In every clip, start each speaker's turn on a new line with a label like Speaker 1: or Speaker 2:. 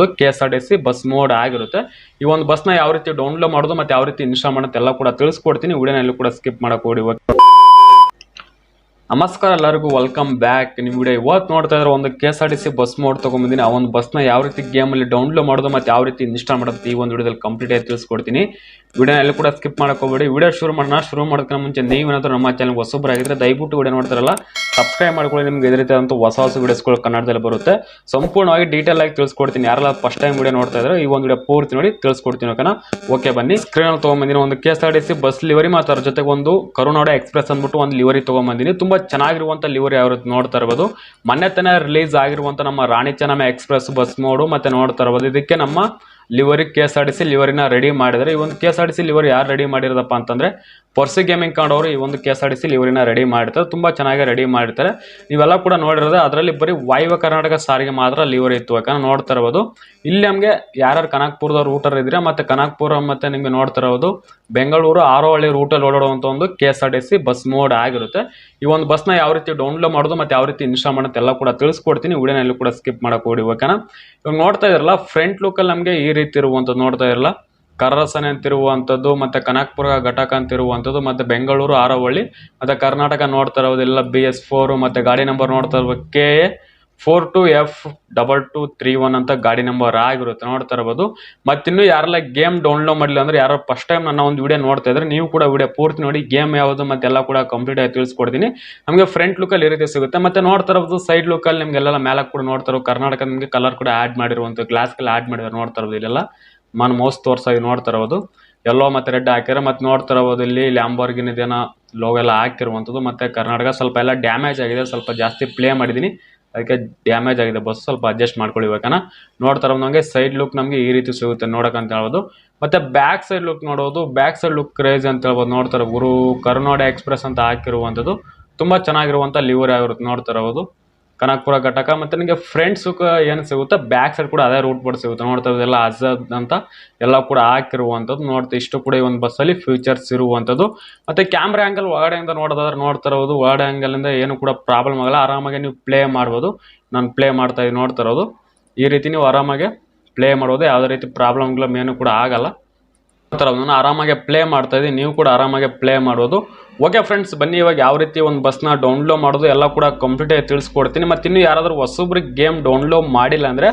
Speaker 1: ಒಂದು K S R T C bus mode ಆಗಿರುತ್ತೆ. ಈ ಒಂದು ಬಸ್ನ ಯಾವ ರೀತಿ ಡೌನ್ಲೋಡ್ ಮಾಡೋದು ಮತ್ತೆ ಯಾವ ರೀತಿ ಇನ್ಸ್ಟಾಲ್ ಮಾಡೋದು ಎಲ್ಲ ಕೂಡ ತಿಳಿಸ್ಕೊಡ್ತೀನಿ. ವಿಡಿಯೋನಲ್ಲಿ ಕೂಡ ಸ್ಕಿಪ್ ಮಾಡಕ್ ಹೋಗಿ ನಮಸ್ಕಾರ ಎಲ್ಲರಿಗೂ ವೆಲ್ಕಮ್ ಬ್ಯಾಕ್ ನಿಮ್ಮ ವಿಡಿಯೋ ಇವತ್ತು ನೋಡ್ತಾ ಇದ್ರೆ ಒಂದು K S R T C bus mod ತೊಗೊಂಬಂದಿನಿ ಆ ಒಂದು ಬಸ್ನ ಯಾವ ರೀತಿ ಗೇಮಲ್ಲಿ ಡೌನ್ಲೋಡ್ ಮಾಡೋದು ಮತ್ತೆ ಯಾವ ರೀತಿ ಇನ್ಸ್ಟಾಲ್ ಮಾಡೋದು ಈ ಒಂದು ವಿಡಿಯೋದಲ್ಲಿ ಕಂಪ್ಲೀಟ್ ಆಗಿ ತಿಳಿಸ್ಕೊಡ್ತೀನಿ. ವಿಡಿಯೋನಲ್ಲಿ ಕೂಡ ಸ್ಕಿಪ್ ಮಾಡಕ್ ವಿಡಿಯೋ ಶುರು ಮಾಡೋಣ. ಶುರು ಮಾಡೋದಕ್ಕೆ ಮುಂಚೆ ನೀವೇನಾದ್ರೂ ನಮ್ಮ ಚಾನಲ್ ಹೊಸಬ್ರಾಗಿದ್ರೆ ದಯವಿಟ್ಟು ವಿಡಿಯೋ ನೋಡ್ತಾರಲ್ಲ. ಸಬ್ಸ್ಕ್ರೈಬ್ ಮಾಡ್ಕೊಳ್ಳಿ, ನಿಮ್ಗೆ ಇದೇ ರೀತಿಯಾದಂಥ ಹೊಸ ಹೊಸ ವೀಡಿಯೋಸ್ಗಳು ಕನ್ನಡದಲ್ಲಿ ಬರುತ್ತೆ. ಸಂಪೂರ್ಣವಾಗಿ ಡೀಟೇಲ್ ಆಗಿ ತಿಳಿಸ್ಕೊಡ್ತೀನಿ. ಯಾರೆಲ್ಲ ಫಸ್ಟ್ ಟೈಮ್ ವಿಡಿಯೋ ನೋಡ್ತಾ ಇದ್ರೆ, ಈ ಒಂದು ವಿಡಿಯೋ ಪೂರ್ತಿ ನೋಡಿ ತಿಳಿಸ್ಕೊಡ್ತೀನಿ ಓಕೆನಾ ಓಕೆ ಬನ್ನಿ. ಸ್ಕ್ರೀನ್ ತೊಗೊಂಬಂದಿನಿ, ಒಂದು K S R T C bus livery ಮತ್ತು ಅದ್ರ ಜೊತೆಗೆ ಒಂದು ಕರುನಾಡ ಎಕ್ಸ್ಪ್ರೆಸ್ ಅಂದ್ಬಿಟ್ಟು ಒಂದು ಲಿವರಿ ತೊಗೊಂಬಂದಿನಿ. ತುಂಬಾ ಚೆನ್ನಾಗಿರುವಂಥ ಲಿವರಿ ಯಾವ ನೋಡ್ತಾ ಇರ್ಬೋದು. ಮೊನ್ನೆ ತಾನೇ ರಿಲೀಸ್ ಆಗಿರುವಂಥ ನಮ್ಮ Rani Chennamma express bus mod ಮತ್ತೆ ನೋಡ್ತಾ ಇರ್ಬೋದು. ಇದಕ್ಕೆ ನಮ್ಮ livery K S R T C ಲಿವರಿನ ready ಮಾಡಿದರೆ, ಈ ಒಂದು K S R T C livery ಯಾರು ರೆಡಿ ಮಾಡಿರೋದಪ್ಪ ಅಂತಂದ್ರೆ, ಪರ್ಸಿ ಗೇಮಿಂಗ್ ಕಾಂಡವರು ಈ ಒಂದು K S R T C ಲಿವರಿನ ready ಮಾಡಿರ್ತಾರೆ, ತುಂಬ ಚೆನ್ನಾಗಿ ರೆಡಿ ಮಾಡಿರ್ತಾರೆ. ನೀವೆಲ್ಲ ಕೂಡ ನೋಡಿರೋದು, ಅದರಲ್ಲಿ ಬರೀ ವಾಯುವ ಕರ್ನಾಟಕ ಸಾರಿಗೆ ಮಾತ್ರ ಲಿವರ್ ಇತ್ತು. ಯಾಕಂದ್ರೆ ನೋಡ್ತಾ ಇರ್ಬೋದು, ಇಲ್ಲಿ ನಮಗೆ ಯಾರ್ಯಾರು ಕನಕಪುರದವ್ರು ರೂಟರ್ ಇದ್ರೆ ಮತ್ತೆ ಕನಕಪುರ ಮತ್ತೆ ನಿಮಗೆ ನೋಡ್ತಾ ಇರೋದು, ಬೆಂಗಳೂರು ಆರೋಹಳ್ಳಿ ರೂಟಲ್ಲಿ ಓಡಾಡುವಂಥ ಒಂದು K S R T C bus mod ಆಗಿರುತ್ತೆ. ಈ ಒಂದು ಬಸ್ನ ಯಾವ ರೀತಿ ಡೌನ್ಲೋಡ್ ಮಾಡೋದು ಮತ್ತೆ ಯಾವ ರೀತಿ ಇನ್ಸ್ಟಾಲ್ ಮಾಡೋದು ಎಲ್ಲ ಕೂಡ ತಿಳಿಸ್ಕೊಡ್ತೀನಿ. ವಿಡಿಯೋನಲ್ಲಿ ಕೂಡ ಸ್ಕಿಪ್ ಮಾಡಕ್ ಹೋಗಿ ಓಕೆನಾ ಇವಾಗ ನೋಡ್ತಾ ಇದ್ರಲ್ಲ ಫ್ರಂಟ್ ಲುಕ್ಕಲ್ಲಿ ನಮಗೆ ಈ ರೀತಿ ಇರುವಂಥದ್ದು ನೋಡ್ತಾ ಇರಲ್ಲ. ಕರ್ರಸನೆ ಅಂತಿರುವಂಥದ್ದು ಮತ್ತೆ ಕನಕಪುರ ಘಟಕ ಅಂತಿರುವಂಥದ್ದು ಮತ್ತೆ ಬೆಂಗಳೂರು ಆರವಳ್ಳಿ, ಮತ್ತೆ ಕರ್ನಾಟಕ ನೋಡ್ತಾ ಇರೋದೆಲ್ಲ ಬಿ ಎಸ್ ಫೋರ್ ಮತ್ತೆ ಗಾಡಿ ನಂಬರ್ ನೋಡ್ತಾ ಇರ್ಬೋದು K A four two F double two three one ಅಂತ ಗಾಡಿ ನಂಬರ್ ಆಗಿರುತ್ತೆ. ನೋಡ್ತಾ ಇರ್ಬೋದು. ಮತ್ತಿನ್ನು ಯಾರೆಲ್ಲ ಗೇಮ್ ಡೌನ್ಲೋಡ್ ಮಾಡಿಲ್ಲ ಅಂದ್ರೆ ಯಾರೋ ಫಸ್ಟ್ ಟೈಮ್ ನನ್ನ ಒಂದು ವಿಡಿಯೋ ನೋಡ್ತಾ ಇದ್ರೆ ನೀವು ಕೂಡ ವಿಡಿಯೋ ಪೂರ್ತಿ ನೋಡಿ ಗೇಮ್ ಯಾವುದು ಮತ್ತೆಲ್ಲ ಕೂಡ ಕಂಪ್ಲೀಟ್ ಆಗಿ ತಿಳಿಸ್ಕೊಡ್ತೀನಿ. ನಮಗೆ ಫ್ರಂಟ್ ಲುಕಲ್ಲಿ ಈ ರೀತಿ ಸಿಗುತ್ತೆ. ಮತ್ತೆ ನೋಡ್ತಾ ಇರೋದು ಸೈಡ್ ಲುಕಲ್ಲಿ ನಿಮ್ಗೆಲ್ಲ ಮೇಲೆ ಕೂಡ ನೋಡ್ತಾ ಇರೋ ಕರ್ನಾಟಕ ನಿಮಗೆ ಕಲರ್ ಕೂಡ ಆ್ಯಡ್ ಮಾಡಿರುವಂಥ ಗ್ಲಾಸ್ಗೆಲ್ಲ ಆ್ಯಡ್ ಮಾಡಿದ್ರೆ ನೋಡ್ತಾ ಇರೋದು ಇಲ್ಲೆಲ್ಲ. ಮನ್ ಮೋಸ್ಟ್ ತೋರ್ಸಾಗಿ ನೋಡ್ತಾ ಇರೋದು. ಎಲ್ಲೋ ಮತ್ತೆ ರೆಡ್ ಹಾಕಿರೋ ಮತ್ತೆ ನೋಡ್ತಾ ಇರ್ಬೋದು ಇಲ್ಲಿ ಲ್ಯಾಂಬೋರ್ಗಿನಿದೇನೋ ಲೋಗೆಲ್ಲ ಹಾಕಿರುವಂಥದ್ದು ಮತ್ತೆ ಕರ್ನಾಟಕ ಸ್ವಲ್ಪ ಎಲ್ಲ ಡ್ಯಾಮೇಜ್ ಆಗಿದೆ. ಸ್ವಲ್ಪ ಜಾಸ್ತಿ ಪ್ಲೇ ಮಾಡಿದ್ದೀನಿ. ಅದಕ್ಕೆ ಡ್ಯಾಮೇಜ್ ಆಗಿದೆ. ಬಸ್ ಸ್ವಲ್ಪ ಅಡ್ಜಸ್ಟ್ ಮಾಡ್ಕೊಳ್ಳಿ ಬೇಕನ ನೋಡ್ತಾ ಇರೋದು ನಮಗೆ ಸೈಡ್ ಲುಕ್ ನಮಗೆ ಈ ರೀತಿ ಸಿಗುತ್ತೆ ಅಂತ ಹೇಳ್ಬೋದು. ಮತ್ತೆ ಬ್ಯಾಕ್ ಸೈಡ್ ಲುಕ್ ನೋಡೋದು. ಬ್ಯಾಕ್ ಸೈಡ್ ಲುಕ್ ಕ್ರೇಜ್ ಅಂತ ಹೇಳ್ಬೋದು. ನೋಡ್ತಾರೆ ಗುರು ಕರ್ನಾಡ ಎಕ್ಸ್ಪ್ರೆಸ್ ಅಂತ ಹಾಕಿರುವಂಥದ್ದು. ತುಂಬ ಚೆನ್ನಾಗಿರುವಂಥ ಲಿವರ್ ಆಗಿರುತ್ತೆ ನೋಡ್ತಾ ಇರೋದು. ಕನಕ್ಪುರ ಘಟಕ ಮತ್ತೆ ನಿಮಗೆ ಫ್ರೆಂಡ್ಸ್ ಏನು ಸಿಗುತ್ತೆ? ಬ್ಯಾಕ್ ಸೈಡ್ ಕೂಡ ಅದೇ ರೂಟ್ ಬೋರ್ಡ್ ಸಿಗುತ್ತೆ. ನೋಡ್ತಾ ಇದೆಲ್ಲ ಅಜದ್ ಅಂತ ಎಲ್ಲ ಕೂಡ ಹಾಕಿರುವಂಥದ್ದು. ನೋಡ್ತಾ ಇಷ್ಟು ಕೂಡ ಈ ಒಂದು ಬಸ್ಸಲ್ಲಿ ಫ್ಯೂಚರ್ಸ್ ಇರುವಂಥದ್ದು. ಮತ್ತೆ ಕ್ಯಾಮ್ರಾ ಆ್ಯಂಗಲ್ ಒಳಗಡೆಯಿಂದ ನೋಡೋದಾದ್ರೆ ನೋಡ್ತಾ ಇರೋದು. ಒಳಗಡೆ ಆ್ಯಂಗಲಿಂದ ಏನು ಕೂಡ ಪ್ರಾಬ್ಲಮ್ ಆಗಲ್ಲ. ಆರಾಮಾಗಿ ನೀವು ಪ್ಲೇ ಮಾಡ್ಬೋದು. ನಾನು ಪ್ಲೇ ಮಾಡ್ತಾ ಇದ್ದೀನಿ ನೋಡ್ತಾ ಇರೋದು. ಈ ರೀತಿ ನೀವು ಆರಾಮಾಗಿ ಪ್ಲೇ ಮಾಡೋದು ಯಾವುದೇ ರೀತಿ ಪ್ರಾಬ್ಲಮ್ಗಳು ಏನು ಕೂಡ ಆಗಲ್ಲ. ಥರ ನಾನು ಆರಾಮಾಗಿ ಪ್ಲೇ ಮಾಡ್ತಾ ಇದ್ದೀನಿ. ನೀವು ಕೂಡ ಆರಾಮಾಗಿ ಪ್ಲೇ ಮಾಡೋದು. ಓಕೆ ಫ್ರೆಂಡ್ಸ್ ಬನ್ನಿ ಇವಾಗ ಯಾವ ರೀತಿ ಒಂದು ಬಸ್ನ ಡೌನ್ಲೋಡ್ ಮಾಡೋದು ಎಲ್ಲ ಕೂಡ ಕಂಪ್ಲೀಟಾಗಿ ತಿಳಿಸ್ಕೊಡ್ತೀನಿ. ಮತ್ತು ಇನ್ನು ಯಾರಾದರೂ ಹೊಸೊಬ್ರಿಗೆ ಗೇಮ್ ಡೌನ್ಲೋಡ್ ಮಾಡಿಲ್ಲ ಅಂದರೆ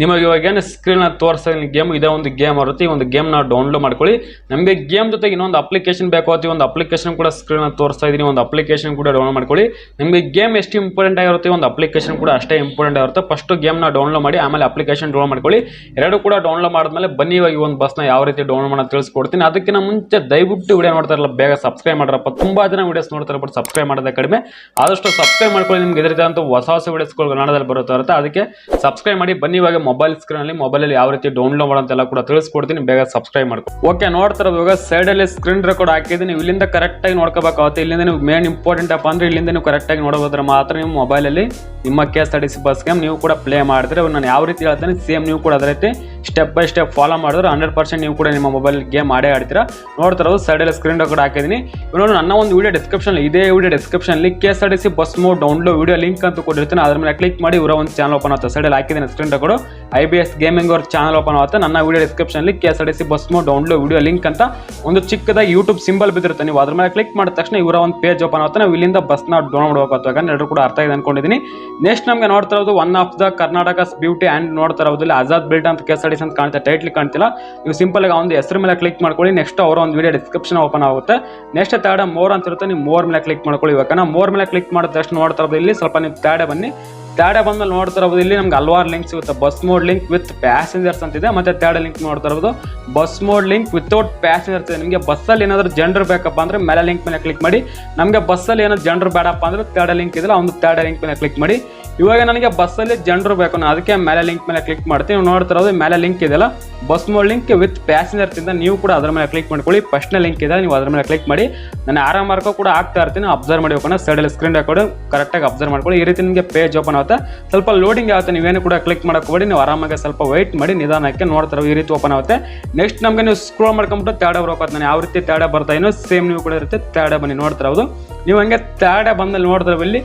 Speaker 1: ನಿಮಗೆ ಇವಾಗ ಏನು ಸ್ಕ್ರೀನ್ ತೋರಿಸ್ತಾ ಗೇಮ್ ಇದೇ, ಒಂದು ಗೇಮ್ ಇರುತ್ತೆ ಈ ಒಂದು ಗೇಮ್ನ ಡೌನ್ಲೋಡ್ ಮಾಡ್ಕೊಳ್ಳಿ. ನಮಗೆ ಗೇಮ್ ಜೊತೆಗೆ ಇನ್ನೊಂದು ಅಪ್ಲಿಕೇಶನ್ ಬೇಕು. ಈ ಒಂದು ಅಪ್ಲಿಕೇಶನ್ ಕೂಡ ಸ್ಕ್ರೀನ್ ತೋರಿಸ್ತಾ ಇದ್ದೀನಿ. ಒಂದು ಅಪ್ಲಿಕೇಶನ್ ಕೂಡ ಡೌನ್ಲೋಡ್ ಮಾಡ್ಕೊಳ್ಳಿ. ನಿಮಗೆ ಗೇಮ್ ಎಷ್ಟು ಇಂಪಾರ್ಟೆಂಟ್ ಆಗಿರುತ್ತೆ? ಒಂದು ಅಪ್ಲಿಕೇಶನ್ ಕೂಡ ಅಷ್ಟೇ ಇಂಪಾರ್ಟೆಂಟ್ ಆಗಿರುತ್ತೆ. ಫಸ್ಟು ಗೇಮ್ನ ಡೌನ್ಲೋಡ್ ಮಾಡಿ, ಆಮೇಲೆ ಅಪ್ಲಿಕೇಶನ್ ಡೌನ್ಲೋಡ್ ಮಾಡ್ಕೊಳ್ಳಿ. ಎರಡು ಕೂಡ ಡೌನ್ಲೋಡ್ ಮಾಡಿದ್ಮೇಲೆ ಬನ್ನಿ ಇವಾಗ ಈ ಒಂದು ಬಸ್ನ ಯಾವ ರೀತಿ ಡೌನ್ಲೋಡ್ ಮಾಡೋದು ತಿಳಿಸ್ಕೊಡ್ತೀನಿ ಅದಕ್ಕಿಂತ ಮುಂಚೆ ದಯವಿಟ್ಟು ವಿಡಿಯೋ ನೋಡ್ತಾರಲ್ಲ ಬೇಗ ಸಬ್ಸ್ಕ್ರೈಬ್ ಮಾಡ್ರಪ್ಪ. ತುಂಬ ಜನ ವೀಡಿಯೋಸ್ ನೋಡ್ತಾರೆ ಬಟ್ ಸಬ್ಸ್ಕ್ರೈಬ್ ಮಾಡೋದೇ ಕಡಿಮೆ. ಆದಷ್ಟು ಸಬ್ಸ್ಕ್ರೈಬ್ ಮಾಡ್ಕೊಳ್ಳಿ, ನಿಮ್ಗೆ ಅಂತ ಹೊಸ ಹೊಸ ವೀಡಿಯೋಸ್ಗಳು ಕನ್ನಡದಲ್ಲಿ ಬರುತ್ತೆ ಅದಕ್ಕೆ ಸಬ್ಸ್ಕ್ರೈಬ್ ಮಾಡಿ, ಬನ್ನಿ ಇವಾಗ ಮೊಬೈಲ್ ಸ್ಕ್ರೀನಲ್ಲಿ ಮೊಬೈಲಲ್ಲಿ ಯಾವ ರೀತಿ ಡೌನ್ಲೋಡ್ ಮಾಡೋಂತೆಲ್ಲ ಕೂಡ ತಿಳಿಸ್ಕೊಡ್ತೀನಿ. ಬೇಗ ಸಬ್ಸ್ಕ್ರೈಬ್ ಮಾಡ್ಕೊ. ಓಕೆ ನೋಡ್ತಾರೆ ಇವಾಗ ಸೈಡಲ್ಲಿ ಸ್ಕ್ರೀನ್ ರೆಕಾರ್ಡ್ ಹಾಕಿದ್ದೀನಿ. ಇಲ್ಲಿಂದ ಕರೆಕ್ಟಾಗಿ ನೋಡ್ಕೋಬೇಕಾಗುತ್ತೆ. ಇಲ್ಲಿಂದ ನೀವು ಮೇನ್ ಇಂಪಾರ್ಟೆಂಟ್ ಅಪ್ಪ ಅಂದ್ರೆ ಇಲ್ಲಿಂದ ನೀವು ಕರೆಕ್ಟಾಗಿ ನೋಡೋದ್ರೆ ಮಾತ್ರ ನೀವು ಮೊಬೈಲಲ್ಲಿ ನಿಮ್ಮ K S R T C bus game ನೀವು ಕೂಡ ಪ್ಲೇ ಮಾಡಿದ್ರೆ ನಾನು ಯಾವ ರೀತಿ ಹೇಳ್ತೇನೆ ಸೇಮ್ ನೀವು ಕೂಡ ಅದೇ ರೀತಿ ಸ್ಟೆಪ್ ಬೈ ಸ್ಟೆಪ್ ಫಾಲೋ ಮಾಡಿದ್ರೆ ಹಂಡ್ರೆಡ್ ಪರ್ಸೆಂಟ್ ನೀವು ಕೂಡ ನಿಮ್ಮ ಮೊಬೈಲ್ ಗೇಮ್ ಆಡೇ ಆಡ್ತೀರಾ. ನೋಡ್ತಾ ಇರೋದು ಸೈಡಲ್ಲಿ ಸ್ಕ್ರೀನ್ ರೆಕಾರ್ಡ್ ಹಾಕಿದ್ದೀನಿ. ನೋಡಿ, ನನ್ನ ಒಂದು ವೀಡಿಯೋ ಡಿಸ್ಕ್ರಿಪ್ಷನ್ ಇದೇ ವಿಡಿಯೋ ಡಿಸ್ಕ್ರಿಪ್ಷನ್ ಅಲ್ಲಿ K S R T C bus mod download video link ಅಂತ ಕೊಟ್ಟಿರ್ತೀನಿ. ಅದ್ರ ಮೇಲೆ ಕ್ಲಿಕ್ ಮಾಡಿ ಇವರ ಒಂದು ಚಾನಲ್ ಓಪನ್ ಆಗುತ್ತೆ. ಸೈಡಲ್ಲಿ ಹಾಕಿದ್ದೀನಿ screen record I B S gaming ಅವ್ರ ಚಾನಲ್ ಓಪನ್ ಆಗುತ್ತೆ. ನನ್ನ ವಿಡಿಯೋ ಡಿಸ್ಕ್ರಿಪ್ಷನ್ ಅಲ್ಲಿ K S R T C bus mod download video link ಅಂತ ಒಂದು ಚಿಕ್ಕದಾಗಿ ಯೂಟ್ಯೂಬ್ ಸಿಂಬಲ್ ಬಿದ್ದಿರುತ್ತೆ. ನೀವು ಅದ್ರ ಮೇಲೆ ಕ್ಲಿಕ್ ಮಾಡಿದ ತಕ್ಷಣ ಇವರ ಒಂದು ಪೇಜ್ ಓಪನ್ ಆಗುತ್ತೆ. ನಾವು ಇಲ್ಲಿಂದ ಬಸ್ನ ಡೌನ್ಲೋಡ್ ಯಾಕಂದ್ರೆ ಎಲ್ಲರೂ ಕೂಡ ಅರ್ಥ ಇದೆ ಅನ್ಕೊಂಡಿದ್ದೀನಿ. ನೆಕ್ಸ್ಟ್ ನಮಗೆ ನೋಡ್ತಾ ಇರೋದು one of the Karnataka beauty and ನೋಡ್ತಾ ಇರೋದು ಇಲ್ಲಿ ಆಜಾದ್ ಬಿಲ್ಡ್ ಅಂತ K S R T C ಅಂತ ಕಾಣ್ತಾ ಟೈಟ್ಲ್ ಕಾಣ್ತಿಲ್ಲ. ನೀವು ಸಿಂಪಲ್ ಆಗಿ ಒಂದು ಹೆಸರು ಮೇಲೆ ಕ್ಲಿಕ್ ಮಾಡ್ಕೊಳ್ಳಿ. ನೆಕ್ಸ್ಟ್ ಅವರ ಒಂದು ವಿಡಿಯೋ ಡಿಸ್ಕ್ರಿಪ್ಷನ್ ಓಪನ್ ಆಗುತ್ತೆ. ನೆಕ್ಸ್ಟ್ ತರ್ಡ್ ಮೋರ್ ಅಂತ ಇರುತ್ತೆ. ನೀವು ಮೋರ್ ಮೇಲೆ ಕ್ಲಿಕ್ ಮಾಡ್ಕೊಳ್ಳಿ ಇವಾಗ. ಮೋರ್ ಮೇಲೆ ಕ್ಲಿಕ್ ಮಾಡಿದ ತಕ್ಷಣ ನೋಡ್ತಾ ಇರೋದು ಇಲ್ಲಿ ಸ್ವಲ್ಪ ನೀವು ತೇಡೆ ಬನ್ನಿ. ತೇಡೆ ಬಂದ್ಮೇಲೆ ನೋಡ್ತಾ ಇಲ್ಲಿ ನಮ್ಗೆ ಹಲವಾರು ಲಿಂಕ್ ಸಿಗುತ್ತೆ. Bus mod link with passengers ಅಂತಿದೆ ಮತ್ತೆ ತೇಡ ಲಿಂಕ್ ನೋಡ್ತಾ ಇರೋದು. Bus mod link without passengers ಇದೆ. ನಿಮಗೆ ಬಸ್ಸಲ್ಲಿ ಏನಾದರೂ ಜನರು ಬೇಕಪ್ಪ ಅಂದ್ರೆ ಮೇಲೆ ಲಿಂಕ್ ಮೇಲೆ ಕ್ಲಿಕ್ ಮಾಡಿ. ನಮಗೆ ಬಸ್ಸಲ್ಲಿ ಏನಾದ್ರು ಜನರು ಬೇಡಪ್ಪ ಅಂದ್ರೆ ತೇಡ ಲಿಂಕ್ ಇದೆಯಲ್ಲ, ಒಂದು ತೇಡ ಲಿಂಕ್ ಮೇಲೆ ಕ್ಲಿಕ್ ಮಾಡಿ. ಇವಾಗ ನನಗೆ ಬಸ್ಸಲ್ಲಿ ಜನರು ಬೇಕು. ನಾನು ಅದಕ್ಕೆ ಮೇಲೆ ಲಿಂಕ್ ಮೇಲೆ ಕ್ಲಿಕ್ ಮಾಡ್ತೀನಿ. ನೀವು ನೋಡ್ತಾ ಇರೋದು ಮೇಲೆ ಲಿಂಕ್ ಇದೆಯಲ್ಲ? Bus mod link with passengers ಇಂದ ನೀವು ಕೂಡ ಅದ್ರ ಮೇಲೆ ಕ್ಲಿಕ್ ಮಾಡ್ಕೊಳ್ಳಿ. ಫಸ್ಟ್ನೇ ಲಿಂಕ್ ಇದೆ, ನೀವು ಅದ್ರ ಮೇಲೆ ಕ್ಲಿಕ್ ಮಾಡಿ. ನಾನು ಆರಾಮ್ ಕೂಡ ಆಗ್ತಾ ಇರ್ತೀನಿ. ಅಬ್ಸರ್ವ್ ಮಾಡಿ ಸೈಡಲ್ಲಿ ಸ್ಕ್ರೀನ್ ರೆಕಾರ್ಡ್ ಕರೆಕ್ಟಾಗಿ ಅಬ್ಸರ್ವ್ ಮಾಡ್ಕೊಳ್ಳಿ. ಈ ರೀತಿ ನಿಮಗೆ ಪೇಜ್ ಓಪನ್ ಆಗುತ್ತೆ. ಸ್ವಲ್ಪ ಲೋಡಿಂಗ್ ಆಗುತ್ತೆ. ನೀವೇನು ಕೂಡ ಕ್ಲಿಕ್ ಮಾಡಕ್ಕೆ ಹೋಗಿ ನೀವು ಆರಾಮಾಗಿ ಸ್ವಲ್ಪ ವೆಯ್ಟ್ ಮಾಡಿ. ನಿಧಾನಕ್ಕೆ ನೋಡ್ತಾರೆ ಈ ರೀತಿ ಓಪನ್ ಆಗುತ್ತೆ. ನೆಕ್ಸ್ಟ್ ನಮಗೆ ನೀವು ಸ್ಕ್ರೋಲ್ ಮಾಡ್ಕೊಂಬಿಟ್ಟು ತೇಡ ಬರೋಕೆ ನಾನು ಯಾವ ರೀತಿ ತೇಡ ಬರ್ತಾ ಏನೋ ಸೇಮ್ ನೀವು ಕೂಡ ಇರುತ್ತೆ. ತೇಡ ಬನ್ನಿ, ನೋಡ್ತಾ ಇರೋದು. ನೀವು ಹಂಗೆ ತೇಡ ಬಂದಲ್ಲಿ ನೋಡ್ತಾರೆ ಇಲ್ಲಿ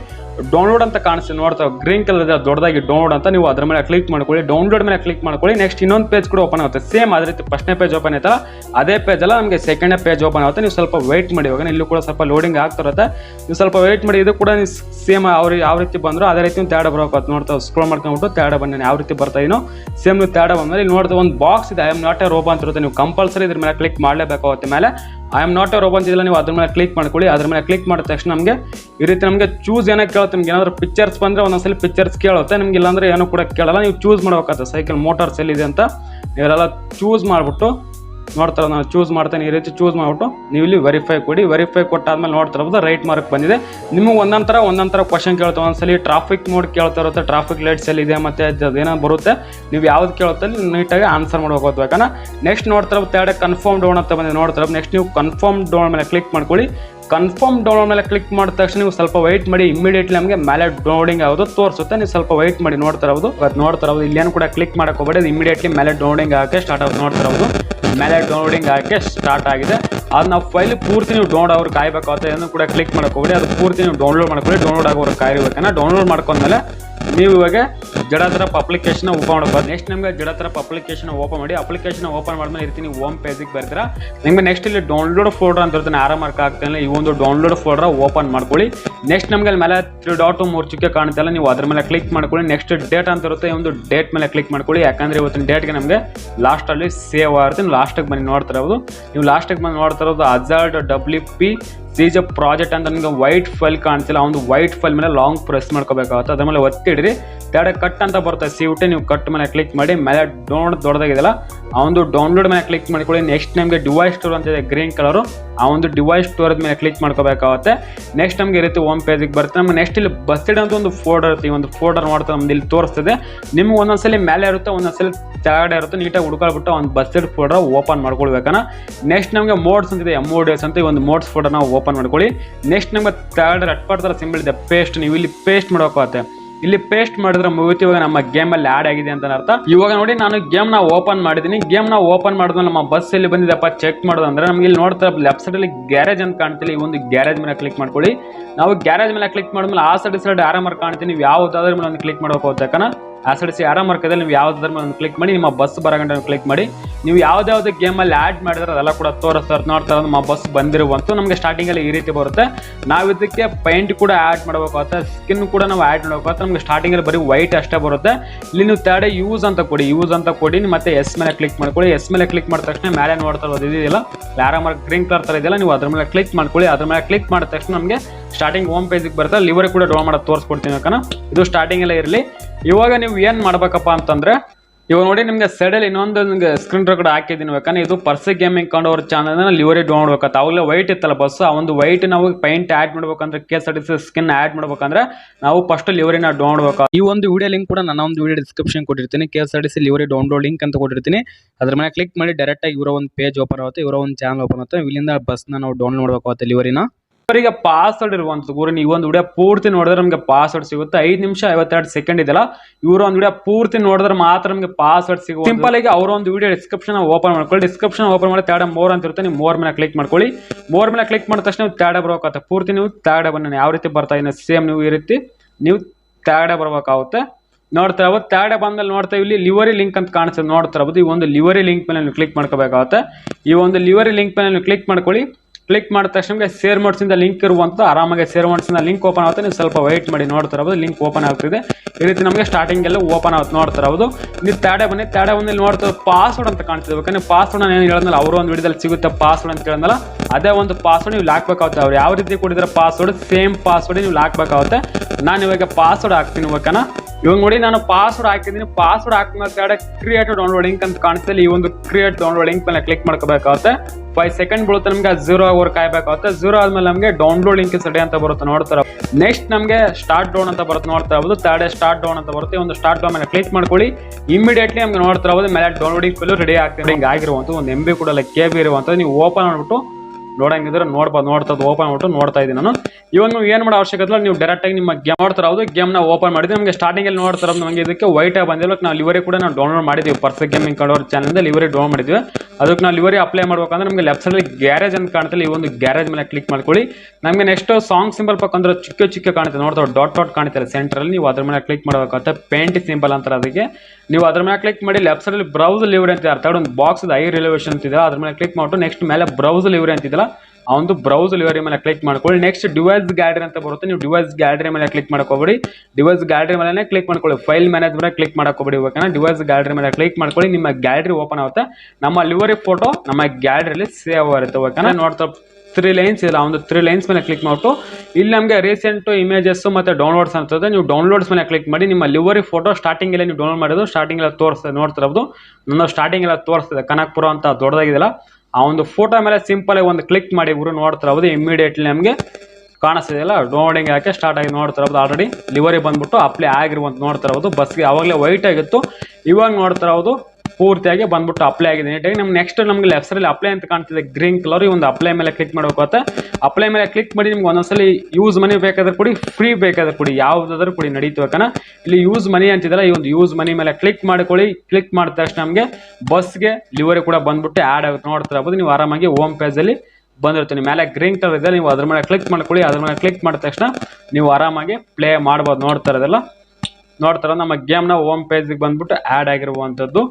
Speaker 1: ಡೌನ್ಲೋಡ್ ಅಂತ ಕಾಣಿಸ್ತೀವಿ ನೋಡ್ತಾ ಗ್ರೀನ್ ಕಲರ್ ದೊಡ್ಡದಾಗಿ ಡೌನ್ಲೋಡ್ ಅಂತ ನೀವು ಅದ್ರ ಮೇಲೆ ಕ್ಲಿಕ್ ಮಾಡ್ಕೊಳ್ಳಿ. ಡೌನ್ಲೋಡ್ ಮೇಲೆ ಕ್ಲಿಕ್ ಮಾಡ್ಕೊಳ್ಳಿ. ನೆಕ್ಸ್ಟ್ ಇನ್ನೊಂದು ಪೇಜ್ ಕೂಡ ಓಪನ್ ಆಗುತ್ತೆ. ಸೇಮ್ ಅದೇ ರೀತಿ ಫಸ್ಟ್ನೇ ಪೇಜ್ ಓಪನ್ ಆಯ್ತಲ್ಲ ಅದೇ ಪೇಜ್ ಅಲ್ಲ, ನಮಗೆ ಸೆಕೆಂಡ್ನೇ ಪೇಜ್ ಓಪನ್ ಆಗುತ್ತೆ. ನೀವು ಸ್ವಲ್ಪ ವೇಟ್ ಮಾಡಿ. ಇವಾಗ ಇಲ್ಲೂ ಕೂಡ ಸ್ವಲ್ಪ ಲೋಡಿಂಗ್ ಆಗ್ತಿರುತ್ತೆ ನೀವು ಸ್ವಲ್ಪ ವೆಯ್ಟ್ ಮಾಡಿ. ಇದು ಕೂಡ ಸೇಮ್ ಅವ್ರು ಯಾವ ರೀತಿ ಬಂದ್ರು, ಅದೇ ರೀತಿ ತ್ಯಾಡ ಬರೋಕೆ ನೋಡ್ತಾ ಸ್ಕ್ರೋಲ್ ಮಾಡ್ಕೊಂಡ್ಬಿಟ್ಟು ತ್ಯಾಡ ಬನ್ನಿ. ಯಾವ ರೀತಿ ಬರ್ತಾ ಇದೀನೋ ಸೇಮ್ ನೀವು ತ್ಯಾಡ ಬಂದ್ಮೇಲೆ ಇಲ್ಲಿ ನೋಡ್ತಾ ಒಂದು ಬಾಕ್ಸ್ ಇದೆ. I am not a robot ಅಂತ ಇರುತ್ತೆ. ನೀವು ಕಂಪಲ್ಸರಿ ಇದ್ರ ಮೇಲೆ ಕ್ಲಿಕ್ ಮಾಡಲೇಬೇಕಾಗುತ್ತೆ ಮೇಲೆ. I am not a robot ಅಂತಿಲ್ಲ ನೀವು ಅದ್ರ ಮೇಲೆ ಕ್ಲಿಕ್ ಮಾಡ್ಕೊಳ್ಳಿ. ಅದ್ರ ಮೇಲೆ ಕ್ಲಿಕ್ ಮಾಡಿದ ತಕ್ಷಣ ನಮಗೆ ಈ ರೀತಿ ನಮಗೆ ಚೂಸ್ ಏನಕ್ಕೆ ಕೇಳುತ್ತೆ. ನಿಮ್ಗೆ ಏನಾದ್ರು ಪಿಕ್ಚರ್ಸ್ ಬಂದರೆ ಒಂದೊಂದ್ಸಲಿ ಪಿಕ್ಚರ್ಸ್ ಕೇಳುತ್ತೆ. ನಿಮ್ಗೆ ಇಲ್ಲಾಂದ್ರೆ ಏನೂ ಕೂಡ ಕೇಳಲ್ಲ. ನೀವು ಚೂಸ್ ಮಾಡ್ಬೇಕಾಗುತ್ತೆ. ಸೈಕಲ್ ಮೋಟಾರ್ಸ್ ಎಲ್ಲಿದೆ ಅಂತ. ನೀವೆಲ್ಲ ಚೂಸ್ ಮಾಡಿಬಿಟ್ಟು ನೋಡ್ತಾರೆ ನಾನು ಚೂಸ್ ಮಾಡ್ತೇನೆ ಈ ರೀತಿ ಚೂಸ್ ಮಾಡ್ಬಿಟ್ಟು ನೀವು ಇಲ್ಲಿ ವೆರಿಫೈ ಕೊಡಿ. ವೆರಿಫೈ ಕೊಟ್ಟಾದ್ಮೇಲೆ ನೋಡ್ತಾ ಇರ್ಬೋದು ರೈಟ್ ಮಾರ್ಕ್ ಬಂದಿದೆ. ನಿಮಗೆ ಒಂದೊಂಥರ ಒಂದೊಂದು ಥರ ಕ್ವಶನ್ ಕೇಳ್ತಾ ಒಂದ್ಸಲಿ ಟ್ರಾಫಿಕ್ ನೋಡಿ ಕೇಳ್ತಾ ಇರುತ್ತೆ ಟ್ರಾಫಿಕ್ ಲೈಟ್ಸ್ ಎಲ್ಲಿದೆ ಮತ್ತೆ ಅದೇನೋ ಬರುತ್ತೆ. ನೀವು ಯಾವ್ದು ಕೇಳುತ್ತೆ ನೀಟಾಗಿ ಆನ್ಸರ್ ಮಾಡ್ಬೇಕು ಯಾಕಂದ್ರೆ ನೆಕ್ಸ್ಟ್ ನೋಡ್ತಾ ಎರಡೇ ಕನ್ಫರ್ಮ್ ಡೌನ್ ಅಂತ ಬಂದಿದೆ. ನೋಡ್ತಾ ಇರ್ಬೋದು ನೆಕ್ಸ್ಟ್ ನೀವು ಕನ್ಫರ್ಮ್ ಡೌನ್ ಮೇಲೆ ಕ್ಲಿಕ್ ಮಾಡ್ಕೊಳ್ಳಿ. ಕನ್ಫರ್ಮ್ ಡೌನ್ಲೋಡ್ ಮೇಲೆ ಕ್ಲಿಕ್ ಮಾಡಿದ ತಕ್ಷಣ ನೀವು ಸ್ವಲ್ಪ ವೈಟ್ ಮಾಡಿ ಇಮಿಡಿಯೇಟ್ಲಿ ನಮಗೆ ಮೇಲೆ ಡೌನ್ಲೋಡಿಂಗ್ ಆಗೋದು ತೋರಿಸುತ್ತೆ. ನೀವು ಸ್ವಲ್ಪ ವೈಟ್ ಮಾಡಿ ನೋಡ್ತಾ ಇರೋದು ಅದು ನೋಡ್ತಾ ಇರೋದು ಇಲ್ಲೇನು ಕೂಡ ಕ್ಲಿಕ್ ಮಾಡಕ್ಕೆ ಹೋಗಬೇಡಿ ಅದು ಇಮಿಡಿಯೇಟ್ಲಿ ಮೇಲೆ ಡೌನ್ಲೋಡಿಂಗ್ ಆಗಕ್ಕೆ ಸ್ಟಾರ್ಟ್ ಆಗೋದು ನೋಡ್ತಾ ಇರೋದು ಮೇಲೆ ಡೌನ್ಲೋಡಿಂಗ್ ಆಗಕ್ಕೆ ಸ್ಟಾರ್ಟ್ ಆಗಿದೆ. ಅದು ನಾವು ಫೈಲ್ ಪೂರ್ತಿ ನೀವು ಡೌನ್ಲೋಡ್ ಅವ್ರು ಕಾಯ್ಬೇಕಾಗುತ್ತೆ ಏನು ಕೂಡ ಕ್ಲಿಕ್ ಮಾಡಕ್ಕೆ ಹೋಗಬೇಡಿ ಅದು ಪೂರ್ತಿ ನೀವು ಡೌನ್ಲೋಡ್ ಮಾಡ್ಕೊಳ್ಳಿ ಡೌನ್ಲೋಡ್ ಆಗೋರು ಕಾಯಿರ್ಬೇಕನ್ನ ಡೌನ್ಲೋಡ್ ಮಾಡ್ಕೊಂಡ್ಮೇಲೆ ನೀವು ಇವಾಗ ಜಡತ್ರಪ್ ಅಪ್ಲಿಕೇಶನ್ ಓಪನ್ ಮಾಡ್ಬೋದು ನೆಕ್ಸ್ಟ್ ನಿಮಗೆ ಜಡತ್ರಪ್ ಅಪ್ಲಿಕೇಶನ್ ಓಪನ್ ಮಾಡಿ ಅಪ್ಲಿಕೇಶನ್ ಓಪನ್ ಮಾಡಿದ್ಮೇಲೆ ಇರ್ತೀನಿ ಹೋಮ್ ಪೇಜಿಗೆ ಬರ್ತೀರಾ? ನಿಮಗೆ ನೆಕ್ಸ್ಟ್ ಇಲ್ಲಿ ಡೌನ್ಲೋಡ್ ಫೋಲ್ಡರ್ ಅಂತ ಇರ್ತಾನೆ ಆರಾಮ್ ಮಾರ್ಕ್ ಆಗ್ತಾನೆ ಈ ಒಂದು ಡೌನ್ಲೋಡ್ ಫೋಲ್ಡರ್ ಓಪನ್ ಮಾಡ್ಕೊಳ್ಳಿ. ನೆಕ್ಸ್ಟ್ ನಮಗೆ ಅಲ್ಲಿ ಮೇಲೆ ತ್ರೀ ಡಾಟ್ ಮೂರು ಚುಕ್ಕೆ ಕಾಣುತ್ತಲ್ಲ ನೀವು ಅದ್ರ ಮೇಲೆ ಕ್ಲಿಕ್ ಮಾಡ್ಕೊಳ್ಳಿ. ನೆಕ್ಸ್ಟ್ ಡೇಟ್ ಅಂತ ಇರುತ್ತೆ, ಈ ಒಂದು ಡೇಟ್ ಮೇಲೆ ಕ್ಲಿಕ್ ಮಾಡ್ಕೊಳ್ಳಿ. ಯಾಕಂದ್ರೆ ಇವತ್ತಿನ ಡೇಟ್ಗೆ ನಮಗೆ ಲಾಸ್ಟಲ್ಲಿ ಸೇವ್ ಆಗುತ್ತೆ. ಲಾಸ್ಟಿಗೆ ಬನ್ನಿ, ನೋಡ್ತಾ ಇರೋದು ನೀವು ಲಾಸ್ಟಿಗೆ ಬಂದು ನೋಡ್ತಾ ಇರೋದು ಅಜಾಲ್ಟ್ ಡಬ್ಲ್ಯೂ ಪಿ ಸೀಜ್ ಪ್ರಾಜೆಕ್ಟ್ ಅಂತ ನಿಮಗೆ ವೈಟ್ ಫೈಲ್ ಕಾಣ್ತಿಲ್ಲ. ಒಂದು ವೈಟ್ ಫೈಲ್ ಮೇಲೆ ಲಾಂಗ್ ಪ್ರೆಸ್ ಮಾಡ್ಕೋಬೇಕಾಗುತ್ತೆ. ಅದ್ರ ಮೇಲೆ ಒತ್ತಿಡ್ರಿ. ತಡೆ ಕಟ್ ಅಂತ ಬರುತ್ತೆ. ಸಿವಿಟಿ ನೀವು ಕಟ್ ಮೇಲೆ ಕ್ಲಿಕ್ ಮಾಡಿ. ಮೇಲೆ ಡೌನ್ಲೋಡ್ ದೊಡ್ಡದಾಗಿದೆಯಲ್ಲ, ಆ ಒಂದು ಡೌನ್ಲೋಡ್ ಮೇಲೆ ಕ್ಲಿಕ್ ಮಾಡ್ಕೊಳ್ಳಿ. ನೆಕ್ಸ್ಟ್ ನಮಗೆ ಡಿವೈಸ್ ಸ್ಟೋರ್ ಅಂತ ಇದೆ ಗ್ರೀನ್ ಕಲರು ಆ ಒಂದು ಡಿವೈಸ್ ಸ್ಟೋರ್ ಮೇಲೆ ಕ್ಲಿಕ್ ಮಾಡ್ಕೋಬೇಕಾಗುತ್ತೆ. ನೆಕ್ಸ್ಟ್ ನಮಗೆ ಇರುತ್ತೆ ರೀತಿ ಹೋಮ್ ಪೇಜಿಗೆ ಬರುತ್ತೆ. ನಮ್ಮ ನೆಕ್ಸ್ಟ್ ಇಲ್ಲಿ ಬಸ್ಸಿಡ್ ಅಂತ ಒಂದು ಫೋಲ್ಡರ್ ಇರುತ್ತೆ. ಒಂದು ಫೋಲ್ಡರ್ ನೋಡ್ತಾ ನಮ್ದು ಇಲ್ಲಿ ತೋರಿಸ್ತದೆ. ನಿಮ್ಗೆ ಒಂದೊಂದ್ಸಲಿ ಮೇಲೆ ಇರುತ್ತೆ, ಒಂದೊಂದ್ಸಲಿ ತೆಗಡೆ ಇರುತ್ತೆ. ನೀಟಾಗಿ ಹುಡ್ಕೊಳ್ಬಿಟ್ಟು ಒಂದು ಬಸ್ಸಿಡ್ ಫೋಲ್ಡರ್ ಓಪನ್ ಮಾಡ್ಕೊಳ್ಬೇಕನ. ನೆಕ್ಸ್ಟ್ ನಮಗೆ ಮೋಡ್ಸ್ ಅಂತಿದೆ ಎಂ ಓ ಡಿ ಎಸ್ ಅಂತ ಈ ಒಂದು ಮೋಡ್ಸ್ ಫೋಲ್ಡರ್ ನಾವು ಓಪನ್ ಮಾಡ್ಕೊಳ್ಳಿ. ನೆಕ್ಸ್ಟ್ ನಮ್ಗೆ ತರ್ಡ್ ರಟ್ ಅಟ್ಪಾಡ್ ಥರ ಸಿಂಬಲ್ ಇದೆ. ಪೇಸ್ಟ್ ನೀವು ಇಲ್ಲಿ ಪೇಸ್ಟ್ ಮಾಡೋಕ್ಕಾಗುತ್ತೆ ಇಲ್ಲಿ ಪೇಸ್ಟ್ ಮಾಡಿದ್ರೆ ಮುಗಿತು, ಇವಾಗ ನಮ್ಮ ಗೇಮ್ ಅಲ್ಲಿ ಆಡ್ ಆಗಿದೆ ಅಂತ ಅರ್ಥ. ಇವಾಗ ನೋಡಿ, ನಾನು ಗೇಮ್ನ ಓಪನ್ ಮಾಡಿದ್ದೀನಿ. ಗೇಮ್ನ ಓಪನ್ ಮಾಡಿದ್ಮೇಲೆ ನಮ್ಮ ಬಸ್ ಎಲ್ಲಿ ಬಂದಿದೆಪ್ಪ ಚೆಕ್ ಮಾಡೋದಂದ್ರೆ ನಮ್ಗೆ ಇಲ್ಲಿ ನೋಡ್ತಾ ಲೆಫ್ಟ್ ಸೈಡ್ ಅಲ್ಲಿ ಗ್ಯಾರೇಜ್ ಅಂತ ಕಾಣ್ತಿಲ್ಲ. ಈ ಒಂದು ಗ್ಯಾರೇಜ್ ಮೇಲೆ ಕ್ಲಿಕ್ ಮಾಡ್ಕೊಳ್ಳಿ. ನಾವು ಗ್ಯಾರೇಜ್ ಮೇಲೆ ಕ್ಲಿಕ್ ಮಾಡಿದ್ಮೇಲೆ ಆ ಸೈಡ್ ಸೈಡ್ ಆರಾಮಾಗಿ ಕಾಣ್ತೀನಿ ನೀವು ಯಾವ್ದಾದ್ರ ಮೇಲೆ ಒಂದು ಕ್ಲಿಕ್ ಮಾಡೋಕೆ ಯಾಕಂದ್ರೆ ಆ ಸೈಡ್ ಸಿ ಆರಾಮ್ ಇದೆ ನೀವು ಯಾವ್ದು ಒಂದು ಕ್ಲಿಕ್ ಮಾಡಿ, ನಿಮ್ಮ ಬಸ್ ಬರಗಂಟ ಕ್ಲಿಕ್ ಮಾಡಿ, ನೀವು ಯಾವ್ದಾವ್ದು ಗೇಮಲ್ಲಿ ಆ್ಯಡ್ ಮಾಡಿದ್ರೆ ಅದೆಲ್ಲ ಕೂಡ ತೋರಿಸ್ತಾರೆ. ನೋಡ್ತಾರೆ ನಮ್ಮ ಬಸ್ ಬಂದಿರುವಂತೂ ನಮಗೆ ಸ್ಟಾರ್ಟಿಂಗಲ್ಲಿ ಈ ರೀತಿ ಬರುತ್ತೆ. ನಾವು ಇದಕ್ಕೆ ಪೈಂಟ್ ಕೂಡ ಆ್ಯಡ್ ಮಾಡಬೇಕಾಗುತ್ತೆ ಸ್ಕಿನ್ ಕೂಡ ನಾವು ಆ್ಯಡ್ ಮಾಡಬೇಕಾಗುತ್ತೆ. ನಮಗೆ ಸ್ಟಾರ್ಟಿಂಗಲ್ಲಿ ಬರೀ ವೈಟ್ ಅಷ್ಟೇ ಬರುತ್ತೆ. ಇಲ್ಲಿ ನೀವು ತಡೆ ಯೂಸ್ ಅಂತ ಕೊಡಿ ಯೂಸ್ ಅಂತ ಕೊಡಿ, ಮತ್ತೆ ಎಸ್ ಮೇಲೆ ಕ್ಲಿಕ್ ಮಾಡ್ಕೊಳ್ಳಿ. ಎಸ್ ಮೇಲೆ ಕ್ಲಿಕ್ ಮಾಡಿದ ತಕ್ಷಣ ಮೇಲೆ ನೋಡ್ತಾ ಇದೆಯಲ್ಲ ಇದೆಯಲ್ಲ ಆರಾಮಾಗಿ ಗ್ರೀನ್ ಕಲರ್ ಥರ ಇದೆಯಲ್ಲ, ನೀವು ಅದ್ರ ಮೇಲೆ ಕ್ಲಿಕ್ ಮಾಡ್ಕೊಳ್ಳಿ. ಅದ್ರ ಮೇಲೆ ಕ್ಲಿಕ್ ಮಾಡಿದ ತಕ್ಷಣ ನಮಗೆ ಸ್ಟಾರ್ಟಿಂಗ್ ಹೋಮ್ ಪೇಜಿಗೆ ಬರುತ್ತೆ. ಲಿವರ್ ಕೂಡ ಡ್ರಾ ಮಾಡೋದು ತೋರಿಸ್ಕೊಡ್ತೀನಿ ಯಾಕಂದ್ರೆ ಇದು ಸ್ಟಾರ್ಟಿಂಗ್ ಎಲ್ಲ ಇರಲಿ. ಇವಾಗ ನೀವು ಏನು ಮಾಡ್ಬೇಕಪ್ಪ ಅಂತಂದ್ರೆ, ಇವಾಗ ನೋಡಿ ನಿಮಗೆ ಸಡಲ್ ಇನ್ನೊಂದು ನಿಮಗೆ ಸ್ಕ್ರೀನ್ ರೆಕಾರ್ಡ್ ಹಾಕಿದ್ದೀನಿ. ಯಾಕಂದ್ರೆ ಇದು ಪರ್ಸ್ ಗೇಮಿಂಗ್ ಕಂಡವ್ರ ಚಾನಲ್ನ ಲಿವರಿ ಡೌನ್ ಮಾಡ್ಬೇಕಂತ ಅವಾಗಲೇ ವೈಟ್ ಇತ್ತಲ್ಲ ಬಸ್ ಆ ಒಂದು ವೈಟ್ ನಾವು ಪೈಂಟ್ ಆ್ಯಡ್ ಮಾಡ್ಬೇಕಂದ್ರೆ ಕೆ ಎಸ್ ಸ್ಕಿನ್ ಆ್ಯಡ್ ಮಾಡ್ಬೇಕಂದ್ರೆ ನಾವು ಫಸ್ಟ್ ಲಿವರಿನ ಡೌನ್ ಮಾಡ್ಬೇಕು ಈ ಒಂದು ವಿಡಿಯೋ ಲಿಂಕ್ ಕೂಡ ನಾನು ಒಂದು ವಿಡಿಯೋ ಡಿಸ್ಕ್ರಿಪ್ಷನ್ ಕೊಟ್ಟಿರ್ತೀನಿ. K S R C livery download link ಅಂತ ಕೊಟ್ಟಿರ್ತೀನಿ. ಅದ್ರ ಮೇಲೆ ಕ್ಲಿಕ್ ಮಾಡಿ ಡೈರೆಕ್ಟಾಗಿ ಇವರ ಒಂದು ಪೇಜ್ ಓಪನ್ ಆಗುತ್ತೆ, ಇವರ ಒಂದು ಚಾನಲ್ ಓಪನ್ ಆಗುತ್ತೆ. ಇಲ್ಲಿಂದ ಬಸ್ನ ನಾವು ಡೌನ್ಲೋಡ್ ಮಾಡ್ಬೇಕಾಗುತ್ತೆ ಲಿವರಿನ ಇವರಿಗೆ ಪಾಸ್ವರ್ಡ್ ಇರುವಂತ ಗುರು ನೀವು ಒಂದು ವಿಡಿಯೋ ಪೂರ್ತಿ ನೋಡಿದ್ರೆ ನಮಗೆ ಪಾಸ್ವರ್ಡ್ ಸಿಗುತ್ತೆ. ಐದು ನಿಮಿಷ ಐವತ್ತೆರಡು ಸೆಕೆಂಡ್ ಇದೆಲ್ಲ ಇವರು ಒಂದು ವಿಡಿಯೋ ಪೂರ್ತಿ ನೋಡಿದ್ರೆ ಮಾತ್ರ ನಮಗೆ ಪಾಸ್ವರ್ಡ್ ಸಿಗುತ್ತೆ ಸಿಂಪಲ್ ಆಗಿ ಅವರ ಒಂದು ವಿಡಿಯೋ ಡಿಸ್ಕ್ರಿಪ್ಷನ್ ಓಪನ್ ಮಾಡ್ಕೊಳ್ಳಿ. ಡಿಸ್ಕ್ರಿಪ್ಷನ್ ಓಪನ್ ಮಾಡಿ ತ್ಯಾಡ ಮೋರ್ ಅಂತ ಇರುತ್ತೆ ನೀವು ಮೋರ್ ಮೇಲೆ ಕ್ಲಿಕ್ ಮಾಡ್ಕೊಳ್ಳಿ. ಮೋರ್ ಮೇಲೆ ಕ್ಲಿಕ್ ಮಾಡಿದ ತಕ್ಷಣ ನೀವು ತ್ಯಾಡ ಬರಬೇಕಾಗುತ್ತೆ. ಪೂರ್ತಿ ನೀವು ತ್ಯಾಡ ಬನ್ನ ಯಾವ ರೀತಿ ಬರ್ತಾ ಇದೆ ಸೇಮ್ ನೀವು ಈ ರೀತಿ ನೀವು ತ್ಯಾಡ ಬರಬೇಕಾಗುತ್ತೆ. ನೋಡ್ತಾ ಇರ್ಬೋದು ತ್ಯಾಡ ಬಂದ್ಮೇಲೆ ನೋಡ್ತಾ ಇಲ್ಲಿ ಲಿವರಿ ಲಿಂಕ್ ಅಂತ ಕಾಣಿಸ್ತದೆ. ನೋಡ್ತಾ ಇರ್ಬೋದು, ಈ ಒಂದು ಲಿವರಿ ಲಿಂಕ್ ಮೇಲೆ ನೀವು ಕ್ಲಿಕ್ ಮಾಡ್ಕೋಬೇಕಾಗುತ್ತೆ. ಈ ಒಂದು ಲಿವರಿ ಲಿಂಕ್ ಮೇಲೆ ನೀವು ಕ್ಲಿಕ್ ಮಾಡ್ಕೊಳ್ಳಿ. ಕ್ಲಿಕ್ ಮಾಡಿದ ತಕ್ಷಣ ಸೇರ್ ಮಾಡ್ಸಿಂದ ಲಿಂಕ್ ಇರುವಂತ ಆರಾಮಾಗಿ ಸೇರ್ ಮಾಡ್ಸಿಂದ ಲಿಂಕ್ ಓಪನ್ ಆಗುತ್ತೆ. ನೀವು ಸ್ವಲ್ಪ ವೈಟ್ ಮಾಡಿ ನೋಡ್ತಾ ಇರಬಹುದು ಲಿಂಕ್ ಓಪನ್ ಆಗ್ತಿದೆ. ಈ ರೀತಿ ನಮಗೆ ಸ್ಟಾರ್ಟಿಂಗ್ ಎಲ್ಲ ಓಪನ್ ಆಗುತ್ತೆ ನೋಡ್ತಾ ಇರಬಹುದು ನೀವು ತಾಡೆ ಬನ್ನಿ ತಾಡೆ ಬಂದು ನೋಡ್ತಾ ಪಾಸ್ವರ್ಡ್ ಅಂತ ಕಾಣ್ತಿದೆ. ಯಾಕಂದ್ರೆ ಪಾಸ್ವರ್ಡ್ ಏನು ಹೇಳಿದ್ನಲ್ಲ, ಅವರು ಒಂದು ವಿಡಿಯೋದಲ್ಲಿ ಸಿಗುತ್ತೆ ಪಾಸ್ವರ್ಡ್ ಅಂತ ಹೇಳಿದ್ನಲ್ಲ, ಅದೇ ಒಂದು ಪಾಸ್ವರ್ಡ್ ನೀವು ಹಾಕ್ಬೇಕಾಗುತ್ತೆ ಅವ್ರು ಯಾವ ರೀತಿ ಕೊಡಿದ್ರೆ ಪಾಸ್ವರ್ಡ್ ಸೇಮ್ ಪಾಸ್ವರ್ಡ್ ನೀವು ಹಾಕ್ಬೇಕಾಗುತ್ತೆ ನಾನು ಇವಾಗ ಪಾಸ್ವರ್ಡ್ ಹಾಕ್ತೀನಿ, ಓಕೆನಾ? ಇವಾಗ ನೋಡಿ, ನಾನು ಪಾಸ್ವರ್ಡ್ ಹಾಕಿದ್ದೀನಿ. ಪಾಸ್ವರ್ಡ್ ಹಾಕಿದ ಕ್ರಿಯೇಟ್ ಡೌನ್ಲೋಡ್ ಲಿಂಕ್ ಅಂತ ಕಾಣಿಸ್ತದೆ ಈ ಒಂದು ಕ್ರಿಯೇಟ್ ಡೌನ್ಲೋಡ್ ಲಿಂಕ್ ಮೇಲೆ ಕ್ಲಿಕ್ ಮಾಡ್ಕೋಬೇಕಾಗುತ್ತೆ. ಫೈವ್ ಸೆಕೆಂಡ್ ಬೀಳುತ್ತೆ ನಮಗೆ ಝೀರೋ ಆಗೋರ್ ಕಾಯ್ಬೇಕಾಗುತ್ತೆ ಝೀರೋ ಆದ್ಮೇಲೆ ನಮಗೆ ಡೌನ್ಲೋಡ್ ಲಿಂಕ್ ಸಡಿ ಅಂತ ಬರುತ್ತೆ, ನೋಡ್ತಾರೆ. ನೆಕ್ಸ್ಟ್ ನಮಗೆ ಸ್ಟಾರ್ಟ್ ಡೌನ್ ಅಂತ ಬರುತ್ತೆ, ನೋಡ್ತಾ ಇರ್ಬೋದು. ತರ್ಡ್ ಸ್ಟಾರ್ಟ್ ಡೌನ್ ಅಂತ ಬರುತ್ತೆ. ಒಂದು ಸ್ಟಾರ್ಟ್ ಡೌನ್ ಮೇಲೆ ಕ್ಲಿಕ್ ಮಾಡ್ಕೊಳ್ಳಿ. ಇಮಿಡಿಯೇಟ್ಲಿ ನಮ್ಗೆ ನೋಡ್ತಾ ಇರ್ಬೋದು, ಮೇಲೆ ಡೌನ್ಲೋಡಿಂಗ್ ಫುಲ್ ರೆಡಿ ಆಗ್ತಿದೆ. ಹಿಂಗೆ ಆಗಿರುವಂಥ ಒಂದು ಎಂ ಬಿ ಕೂಡ ಕೆ ಬಿ ಇರುವಂಥದ್ದು, ನೀವು ಓಪನ್ ಮಾಡ್ಬಿಟ್ಟು ನೋಡಂಗಿದ್ರೆ ನೋಡ್ಬೋದು ನೋಡ್ತದ್ದು ಓಪನ್ ಮಾಡ್ಬಿಟ್ಟು ನೋಡ್ತಾ ಇದ್ದೀನಿ ನಾನು. ಇವಾಗ ನೀವು ಏನು ಮಾಡೋ ಅವಶ್ಯಕತೆ ಇಲ್ಲ, ನೀವು ಡೈರೆಕ್ಟಾಗಿ ನಿಮ್ಮ ಗೇಮ್ ನೋಡ್ತಿರೋದು ಗೇಮ್ನ ಓಪನ್ ಮಾಡಿದ್ವಿ ನಮಗೆ ಸ್ಟಾರ್ಟಿಂಗಲ್ಲಿ ನೋಡ್ತಿರೋದು ನಮಗೆ ಇದಕ್ಕೆ ವೈಟ್ ಬಂದಿಲ್ಲ. ನಾವು ಲಿವರಿ ಕೂಡ ನಾವು ಡೌನ್ಲೋಡ್ ಮಾಡಿದ್ದೀವಿ. ಪರ್ಫೆಕ್ಟ್ ಗೇಮಿಂಗ್ ಕಡೋರ್ ಚಾನಲಿಂದ ಲಿವರಿ ಡೌನ್ ಮಾಡಿದ್ವಿ ಅದಕ್ಕೆ ನಾವು ಲಿವರಿ ಅಪ್ಲೈ ಮಾಡ್ಬೇಕಂದ್ರೆ ನಮಗೆ ಲೆಫ್ಟ್ ಸೈಡಲ್ಲಿ ಗ್ಯಾರೇಜ್ ಅಂತ ಕಾಣ್ತಿಲ್ಲ. ಈ ಒಂದು ಗ್ಯಾರೇಜ್ ಮೇಲೆ ಕ್ಲಿಕ್ ಮಾಡ್ಕೊಳ್ಳಿ. ನಮಗೆ ನೆಕ್ಸ್ಟ್ ಸಾಂಗ್ ಸಿಂಬಲ್ ಪಕ್ಕಂದ್ರೆ ಚಿಕ್ಕ ಚಿಕ್ಕ ಕಾಣುತ್ತೆ ನೋಡ್ತಾವೆ ಡಾಟ್ ಡಾಟ್ ಕಾಣ್ತಾರೆ ಸೆಂಟ್ರಲ್ಲಿ ನೀವು ಅದ್ರ ಮೇಲೆ ಕ್ಲಿಕ್ ಮಾಡಬೇಕಾಗುತ್ತೆ ಪೇಂಟ್ ಸಿಂಬಲ್ ಅಂತಾರೆ ಅದಕ್ಕೆ. ನೀವು ಅದ್ರ ಮೇಲೆ ಕ್ಲಿಕ್ ಮಾಡಿ ಲೆಫ್ಟ್ ಸೈಡಲ್ಲಿ ಬ್ರೌಸ್ ಲಿವ್ರಿ ಅಂತ ಅರ್ಥಾಡ್ ಒಂದು ಬಾಕ್ಸ್ ಐ ರಿಲವೇಷನ್ ಅಂತಿದೆ ಅದ್ರ ಮೇಲೆ ಕ್ಲಿಕ್ ಮಾಡ್ಬಿಟ್ಟು ನೆಕ್ಸ್ಟ್ ಮೇಲೆ ಬ್ರೌಸ್ ಲಿವರಿ ಅಂತಿದಲ್ಲ ಆ ಒಂದು ಬ್ರೌಸ್ ಲಿವರಿ ಮೇಲೆ ಕ್ಲಿಕ್ ಮಾಡ್ಕೊಳ್ಳಿ. ನೆಕ್ಸ್ಟ್ ಡಿವೈಸ್ ಗ್ಯಾಲರಿ ಅಂತ ಬರುತ್ತೆ. ನೀವು ಡಿವೈಸ್ ಗ್ಯಾಲರಿ ಮೇಲೆ ಕ್ಲಿಕ್ ಮಾಡ್ಕೋಬೇಡಿ. ಡಿವೈಸ್ ಗ್ಯಾಲರಿ ಮೇಲೆ ಕ್ಲಿಕ್ ಮಾಡ್ಕೊಳ್ಳಿ. ಫೈಲ್ ಮ್ಯಾನೇಜ್ ಮೇಲೆ ಕ್ಲಿಕ್ ಮಾಡ್ಕೋಬೇಡಿ ಇವಾಗ. ಡಿವೈಸ್ ಗ್ಯಾಲರಿ ಮೇಲೆ ಕ್ಲಿಕ್ ಮಾಡ್ಕೊಳ್ಳಿ, ನಿಮ್ಮ ಗ್ಯಾಲರಿ ಓಪನ್ ಆಗುತ್ತೆ. ನಮ್ಮ ಲಿವರಿ ಫೋಟೋ ನಮ್ಮ ಗ್ಯಾಲರಿಯಲ್ಲಿ ಸೇವ್ ಆಗುತ್ತೆ. ಓಕೆನಾ ನೋಡ್ತಾ ತ್ರೀ ಲೈನ್ಸ್ ಇಲ್ಲ ಒಂದು ತ್ರೀ ಲೈನ್ಸ್ ಮೇಲೆ ಕ್ಲಿಕ್ ಮಾಡ್ಬಿಟ್ಟು, ಇಲ್ಲಿ ನಮಗೆ ರೀಸೆಂಟು ಇಮೇಜಸ್ಸು ಮತ್ತು ಡೌನ್ಲೋಡ್ಸ್ ಅಂತದೆ ನೀವು ಡೌನ್ಲೋಡ್ಸ್ ಮೇಲೆ ಕ್ಲಿಕ್ ಮಾಡಿ, ನಿಮ್ಮ ಲಿವರಿ ಫೋಟೋ ಸ್ಟಾರ್ಟಿಂಗ್ ಎಲ್ಲ ನೀವು ಡೌನ್ಲೋಡ್ ಮಾಡೋದು ಸ್ಟಾರ್ಟಿಂಗ್ ಎಲ್ಲ ತೋರಿಸ್ತದೆ ನೋಡ್ತಿರೋದು ನನ್ನ ಸ್ಟಾರ್ಟಿಂಗ್ ಎಲ್ಲ ತೋರಿಸ್ತದೆ. ಕನಕ್ಪುರ ಅಂತ ದೊಡ್ಡದಾಗಿದೆಲ್ಲ ಆ ಒಂದು ಫೋಟೋ ಮೇಲೆ ಸಿಂಪಲ್ ಆಗಿ ಒಂದು ಕ್ಲಿಕ್ ಮಾಡಿ ಇವರು ನೋಡ್ತಿರೋದು ಇಮಿಡಿಯೇಟ್ಲಿ ನಮಗೆ ಕಾಣಿಸ್ತಿದೆಯಲ್ಲ ಡೌನ್ಲೋಡಿಂಗ್ ಯಾಕೆ ಸ್ಟಾರ್ಟ್ ಆಗಿ ನೋಡ್ತಿರೋದು ಆಲ್ರೆಡಿ ಲಿವರಿ ಬಂದ್ಬಿಟ್ಟು ಅಪ್ಲೈ ಆಗಿರುವಂತ ನೋಡ್ತಿರೋದು ಬಸ್ಗೆ ಅವಾಗಲೇ ವೈಟ್ ಆಗಿತ್ತು. ಇವಾಗ ನೋಡ್ತಿರೋದು ಪೂರ್ತಿಯಾಗಿ ಬಂದ್ಬಿಟ್ಟು ಅಪ್ಲೈ ಆಗಿದೆ. ನೀಟಾಗಿ ನಮ್ಗೆ ನೆಕ್ಸ್ಟ್ ನಮಗೆ ಲೆಫ್ಟ್ ಸೈಡಲ್ಲಿ ಅಪ್ಲೈ ಅಂತ ಕಾಣ್ತಿದೆ ಗ್ರೀನ್ ಕಲರ್ ಈ ಒಂದು ಅಪ್ಲೈ ಮೇಲೆ ಕ್ಲಿಕ್ ಮಾಡಬೇಕಾಗುತ್ತೆ ಅಪ್ಲೈ ಮೇಲೆ ಕ್ಲಿಕ್ ಮಾಡಿ ನಿಮ್ಗೆ ಒಂದೊಂದ್ಸಲಿ ಯೂಸ್ ಮನಿ ಬೇಕಾದ್ರೆ ಕೊಡಿ ಫ್ರೀ ಬೇಕಾದ್ರೆ ಕೊಡಿ, ಯಾವುದಾದ್ರೂ ಕೊಡಿ ನಡೀತು ಯಾಕನ ಇಲ್ಲಿ ಯೂಸ್ ಮನಿ ಅಂತಿದಲ್ಲ, ಈ ಒಂದು ಯೂಸ್ ಮನಿ ಮೇಲೆ ಕ್ಲಿಕ್ ಮಾಡ್ಕೊಳ್ಳಿ. ಕ್ಲಿಕ್ ಮಾಡಿದ ತಕ್ಷಣ ನಮಗೆ ಬಸ್ಗೆ ಲಿವರಿ ಕೂಡ ಬಂದ್ಬಿಟ್ಟು ಆ್ಯಡ್ ಆಗುತ್ತೆ. ನೋಡ್ತಿರ್ಬೋದು ನೀವು ಆರಾಮಾಗಿ ಹೋಮ್ ಪೇಜಲ್ಲಿ ಬಂದಿರ್ತೀನಿ ಮೇಲೆ ಗ್ರೀನ್ ಕಲರ್ ಇದೆ, ನೀವು ಅದ್ರ ಮೇಲೆ ಕ್ಲಿಕ್ ಮಾಡ್ಕೊಳ್ಳಿ. ಅದ್ರ ಮೇಲೆ ಕ್ಲಿಕ್ ಮಾಡಿದ ತಕ್ಷಣ ನೀವು ಆರಾಮಾಗಿ ಪ್ಲೇ ಮಾಡ್ಬೋದು. ನೋಡ್ತಾ ಇರೋದೆಲ್ಲ? ನೋಡ್ತಾರ ನಮ್ಮ ಗೇಮ್ನ ಹೋಮ್ ಪೇಜಿಗೆ ಬಂದ್ಬಿಟ್ಟು ಆ್ಯಡ್ ಆಗಿರುವಂಥದ್ದು.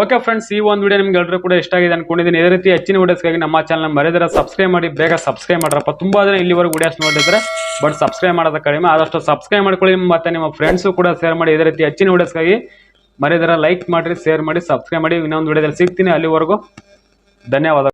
Speaker 1: ಓಕೆ ಫ್ರೆಂಡ್ಸ್, ಈ ಒಂದು ವಿಡಿಯೋ ನಿಮ್ಗೆ ಎಲ್ಲರೂ ಕೂಡ ಇಷ್ಟ ಆಗಿದೆ ಅನ್ಕೊಂಡಿದ್ದೀನಿ. ಇದೇ ರೀತಿ ಹೆಚ್ಚಿನ ವಿಡಿಯೋಸ್ಗಾಗಿ ನಮ್ಮ ಚಾನಲ್ ಮರೆದಿರ ಸಬ್ಸ್ಕ್ರೈಬ್ ಮಾಡಿ, ಬೇಗ ಸಬ್ಸ್ಕ್ರೈಬ್ ಮಾಡ್ರಪ್ಪ. ತುಂಬ ಜನ ಇಲ್ಲಿವರೆಗೂ ವಿಡಿಯೋಸ್ ನೋಡಿದ್ರೆ ಬಟ್ ಸಬ್ಸ್ಕ್ರೈಬ್ ಮಾಡೋದು ಕಡಿಮೆ. ಆದಷ್ಟು ಸಬ್ಸ್ಕ್ರೈಬ್ ಮಾಡ್ಕೊಳ್ಳಿ, ಮತ್ತೆ ನಿಮ್ಮ ಫ್ರೆಂಡ್ಸು ಕೂಡ ಶೇರ್ ಮಾಡಿ. ಇದೇ ರೀತಿ ಹೆಚ್ಚಿನ ವಿಡಿಯೋಸ್ಗಾಗಿ ಮರೆದಿರ ಲೈಕ್ ಮಾಡಿರಿ ಶೇರ್ ಮಾಡಿ ಸಬ್ಸ್ಕ್ರೈಬ್ ಮಾಡಿ. ಇನ್ನೊಂದು ವಿಡಿಯೋದಲ್ಲಿ ಸಿಗ್ತೀನಿ ಅಲ್ಲಿವರೆಗೂ. ಧನ್ಯವಾದ